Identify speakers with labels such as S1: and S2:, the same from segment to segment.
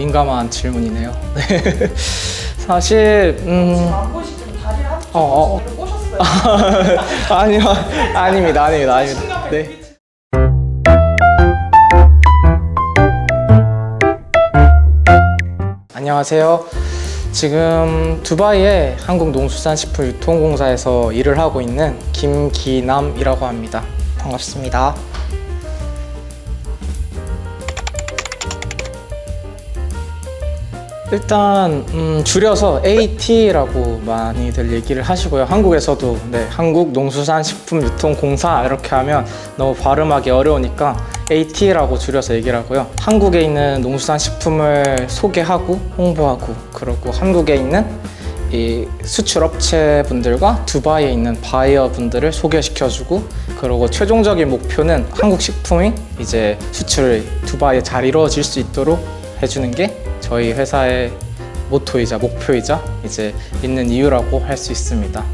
S1: 민감한 질문이네요. 네. 사실 음, 어, 어, 어. 아니요 아닙니다 아닙니다 아닙니다. 네. 안녕하세요. 지금 두바이의 한국농수산식품 유통공사에서 일을 하고 있는 김기남이라고 합니다. 반갑습니다. 일단 음, 줄여서 AT라고 많이들 얘기를 하시고요. 한국에서도 네, 한국 농수산 식품 유통 공사 이렇게 하면 너무 발음하기 어려우니까 AT라고 줄여서 얘기를 하고요. 한국에 있는 농수산 식품을 소개하고 홍보하고 그리고 한국에 있는 이 수출 업체 분들과 두바이에 있는 바이어 분들을 소개시켜주고 그리고 최종적인 목표는 한국 식품이 이제 수출 두바이에 잘 이루어질 수 있도록 해주는 게 저희 회사의 모토이자 목표이자 이제 있는 이유라고 할 수 있습니다.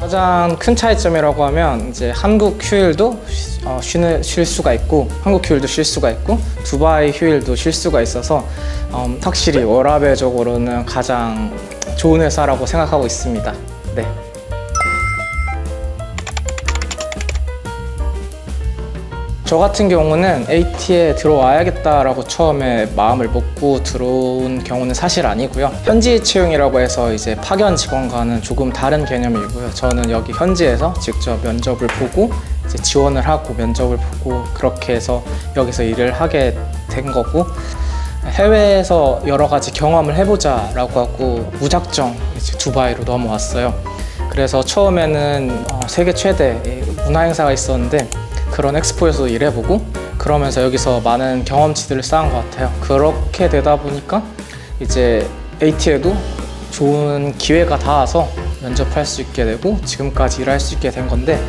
S1: 가장 큰 차이점이라고 하면 이제 한국 휴일도 쉬- 어, 쉬는 쉴 수가 있고 한국 휴일도 쉴 수가 있고 두바이 휴일도 쉴 수가 있어서 음, 확실히 워라벨적으로는 가장 좋은 회사라고 생각하고 있습니다. 네. 저 같은 경우는 AT에 들어와야겠다라고 처음에 마음을 먹고 들어온 경우는 사실 아니고요. 현지 채용이라고 해서 이제 파견 직원과는 조금 다른 개념이고요. 저는 여기 현지에서 직접 면접을 보고 지원을 하고 면접을 보고 그렇게 해서 여기서 일을 하게 된 거고 해외에서 여러 가지 경험을 해보자라고 하고 무작정 두바이로 넘어왔어요. 그래서 처음에는 어, 세계 최대 문화 행사가 있었는데 그런 엑스포에서 일해보고 그러면서 여기서 많은 경험치들을 쌓은 것 같아요. 그렇게 되다 보니까 이제 AT에도 좋은 기회가 닿아서 면접할 수 있게 되고 지금까지 일할 수 있게 된 건데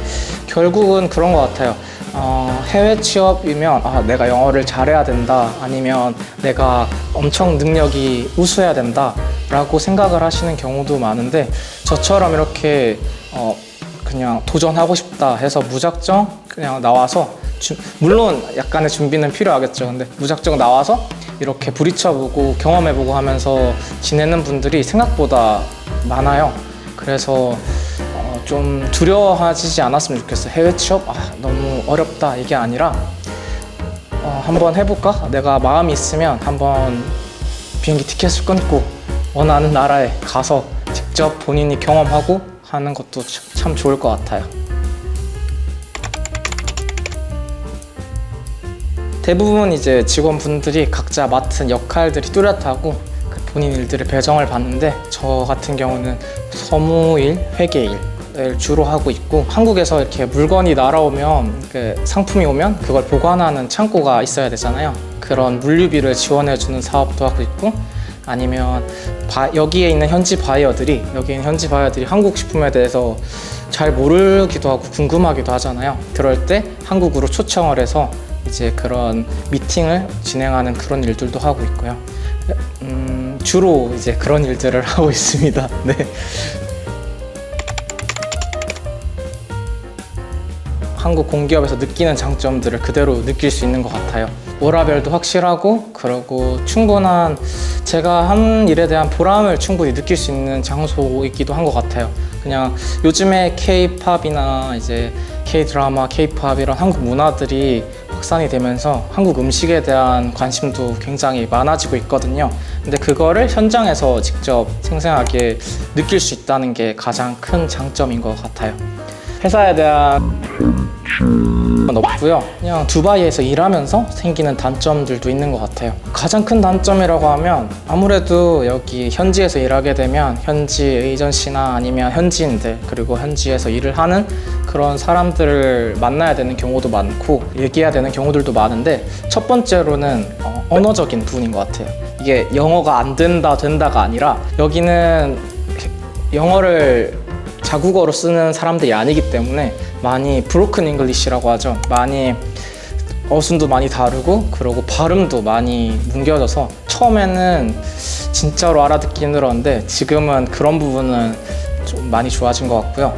S1: 결국은 그런 것 같아요. 어, 해외 취업이면 아, 내가 영어를 잘해야 된다 아니면 내가 엄청 능력이 우수해야 된다 라고 생각을 하시는 경우도 많은데 저처럼 이렇게 어, 그냥 도전하고 싶다 해서 무작정 그냥 나와서 주- 물론 약간의 준비는 필요하겠죠. 근데 무작정 나와서 이렇게 부딪혀보고 경험해보고 하면서 지내는 분들이 생각보다 많아요. 그래서 어, 좀 두려워하지 않았으면 좋겠어요. 해외 취업 아, 너무 어렵다 이게 아니라 어, 한번 해볼까? 내가 마음이 있으면 한번 비행기 티켓을 끊고 원하는 나라에 가서 직접 본인이 경험하고 하는 것도 참- 참 좋을 것 같아요. 대부분 이제 직원분들이 각자 맡은 역할들이 뚜렷하고 그 본인 일들의 배정을 받는데 저 같은 경우는 서무일, 회계일 을 주로 하고 있고 한국에서 이렇게 물건이 날아오면 그 상품이 오면 그걸 보관하는 창고가 있어야 되잖아요. 그런 물류비를 지원해주는 사업도 하고 있고 아니면 바- 여기에 있는 현지 바이어들이 여기 있는 현지 바이어들이 한국 식품에 대해서 잘 모르기도 하고 궁금하기도 하잖아요. 그럴 때 한국으로 초청을 해서 이제 그런 미팅을 진행하는 그런 일들도 하고 있고요. 음, 주로 이제 그런 일들을 하고 있습니다. 네. 한국 공기업에서 느끼는 장점들을 그대로 느낄 수 있는 것 같아요. 워라벨도 확실하고 그리고 충분한 제가 한 일에 대한 보람을 충분히 느낄 수 있는 장소이기도 한 것 같아요. 그냥 요즘에 K-팝이나 이제 K-드라마, K-팝 이런 한국 문화들이 확산이 되면서 한국 음식에 대한 관심도 굉장히 많아지고 있거든요. 근데 그거를 현장에서 직접 생생하게 느낄 수 있다는 게 가장 큰 장점인 것 같아요. 회사에 대한 건 없고요. 그냥 두바이에서 일하면서 생기는 단점들도 있는 것 같아요. 가장 큰 단점이라고 하면 아무래도 여기 현지에서 일하게 되면 현지 에이전시나 아니면 현지인들 그리고 현지에서 일을 하는 그런 사람들을 만나야 되는 경우도 많고 얘기해야 되는 경우들도 많은데 첫 번째로는 어, 언어적인 부분인 것 같아요. 이게 영어가 안 된다 된다가 아니라 여기는 영어를 자국어로 쓰는 사람들이 아니기 때문에 많이 브로큰 잉글리시라고 하죠. 많이 어순도 많이 다르고 그리고 발음도 많이 뭉겨져서 처음에는 진짜로 알아듣기 힘들었는데 지금은 그런 부분은 좀 많이 좋아진 것 같고요.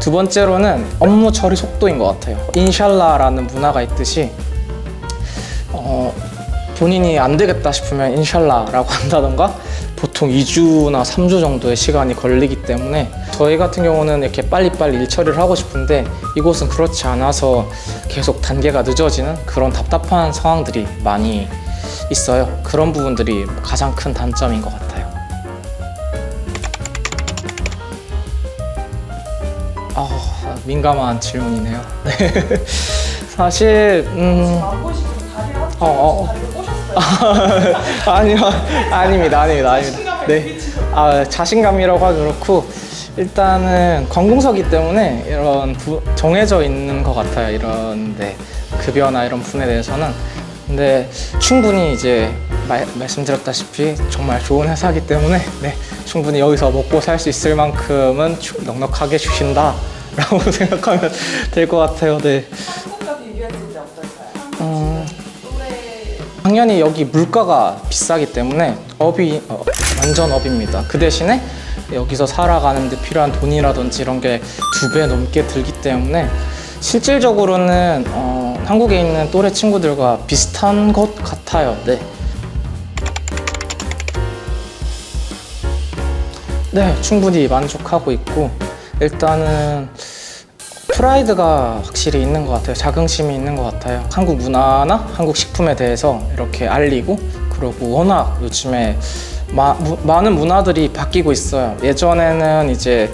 S1: 두 번째로는 업무 처리 속도인 것 같아요. 인샬라라는 문화가 있듯이 어, 본인이 안 되겠다 싶으면 인샬라라고 한다던가 보통 2주나 3주 정도의 시간이 걸리기 때문에 저희 같은 경우는 이렇게 빨리빨리 일 처리를 하고 싶은데 이곳은 그렇지 않아서 계속 단계가 늦어지는 그런 답답한 상황들이 많이 있어요. 그런 부분들이 가장 큰 단점인 것 같아요. 아, 민감한 질문이네요. 네. 사실 음,
S2: 안 보이시고 다리를 한쪽
S1: 어, 어.
S2: 꼬셨어요.
S1: 아니요, 아닙니다, 아닙니다, 아닙니다. 네? 아 자신감이라고 하기 그렇고 일단은 관공서기 때문에 이런 부- 정해져 있는 것 같아요. 이런 네, 급여나 이런 부분에 대해서는. 근데 충분히 이제 말, 말씀드렸다시피 정말 좋은 회사이기 때문에 네, 충분히 여기서 먹고 살 수 있을 만큼은 추- 넉넉하게 주신다라고 생각하면 될 것 같아요. 네. 당연히 여기 물가가 비싸기 때문에 업이 어, 완전 업입니다. 그 대신에 여기서 살아가는데 필요한 돈이라든지 이런 게 두 배 넘게 들기 때문에 실질적으로는 어, 한국에 있는 또래 친구들과 비슷한 것 같아요. 네. 네, 충분히 만족하고 있고 일단은 프라이드가 확실히 있는 것 같아요. 자긍심이 있는 것 같아요. 한국 문화나 한국 식품에 대해서 이렇게 알리고 그리고 워낙 요즘에 마- 무- 많은 문화들이 바뀌고 있어요. 예전에는 이제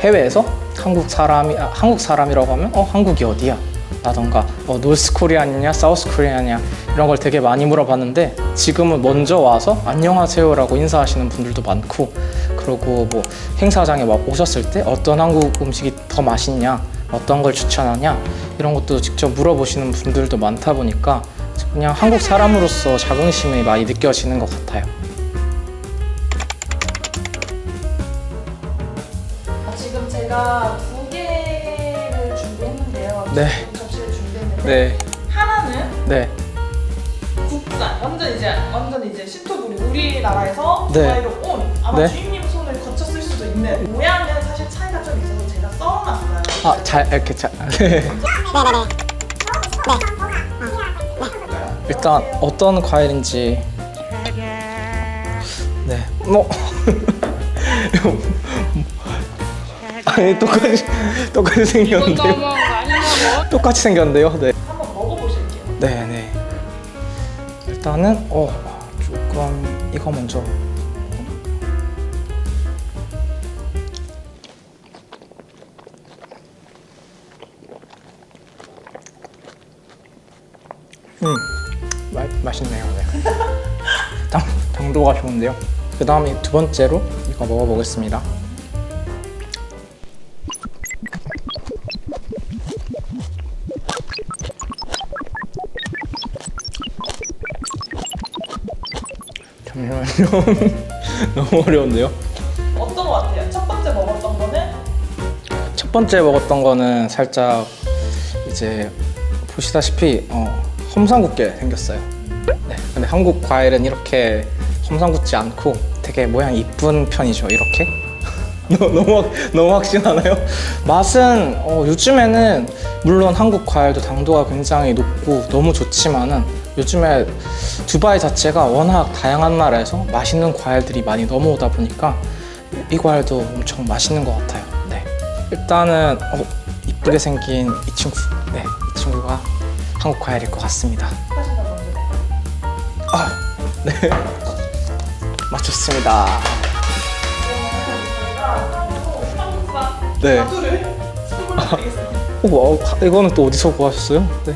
S1: 해외에서 한국 사람이 아, 한국 사람이라고 하면 어 한국이 어디야? 라던가 어, 노스 코리안이냐 사우스 코리안이냐 이런 걸 되게 많이 물어봤는데 지금은 먼저 와서 안녕하세요라고 인사하시는 분들도 많고 그리고 뭐 행사장에 와- 오셨을 때 어떤 한국 음식이 더 맛있냐 어떤 걸 추천하냐 이런 것도 직접 물어보시는 분들도 많다 보니까 그냥 한국 사람으로서 자긍심이 많이 느껴지는 것 같아요.
S2: 아, 지금 제가 두 개를 준비했는데요.
S1: 네.
S2: 접시를 준비했는데
S1: 네,
S2: 하나는
S1: 네,
S2: 국산 완전 이제 완전 이제 신토부리 우리나라에서
S1: 네.
S2: 온 아마
S1: 네.
S2: 주인님 손을 거쳤을 수도 있는 모양은
S1: 아, 잘 이렇게 잘. 네. 일단 어떤 과일인지 네. 뭐 아니 똑같이 똑같이 생겼는데요. 똑같이 생겼는데요. 네.
S2: 한번 먹어보실게요.
S1: 네, 네. 일단은 어 조금 이거 먼저. 맛있네요. 네. 당, 당도가 좋은데요. 그 다음에 두 번째로 이거 먹어보겠습니다. 잠시만요. 너무 어려운데요.
S2: 어떤 것 같아요? 첫 번째 먹었던 거는
S1: 첫 번째 먹었던 거는 살짝 이제 보시다시피 어, 험상궂게 생겼어요. 네, 근데 한국 과일은 이렇게 험상궂지 않고 되게 모양 이쁜 편이죠. 이렇게 너- 너무 확- 너무 확신하나요? 맛은 어, 요즘에는 물론 한국 과일도 당도가 굉장히 높고 너무 좋지만은 요즘에 두바이 자체가 워낙 다양한 나라에서 맛있는 과일들이 많이 넘어오다 보니까 이 과일도 엄청 맛있는 것 같아요. 네. 일단은 어, 이쁘게 생긴 이 친구, 네, 이 친구가 한국 과일일 것 같습니다. 아, 네, 맞췄습니다. 네. 어, 뭐, 어, 이거는 또 어디서 구하셨어요? 네.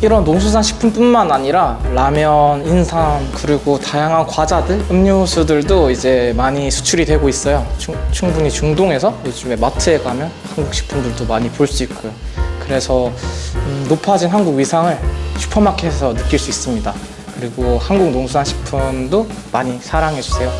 S1: 이런 농수산 식품뿐만 아니라 라면, 인삼 그리고 다양한 과자들, 음료수들도 이제 많이 수출이 되고 있어요. 충, 충분히 중동에서 요즘에 마트에 가면 한국 식품들도 많이 볼 수 있고요. 그래서 음, 높아진 한국 위상을 슈퍼마켓에서 느낄 수 있습니다. 그리고 한국 농수산 식품도 많이 사랑해 주세요.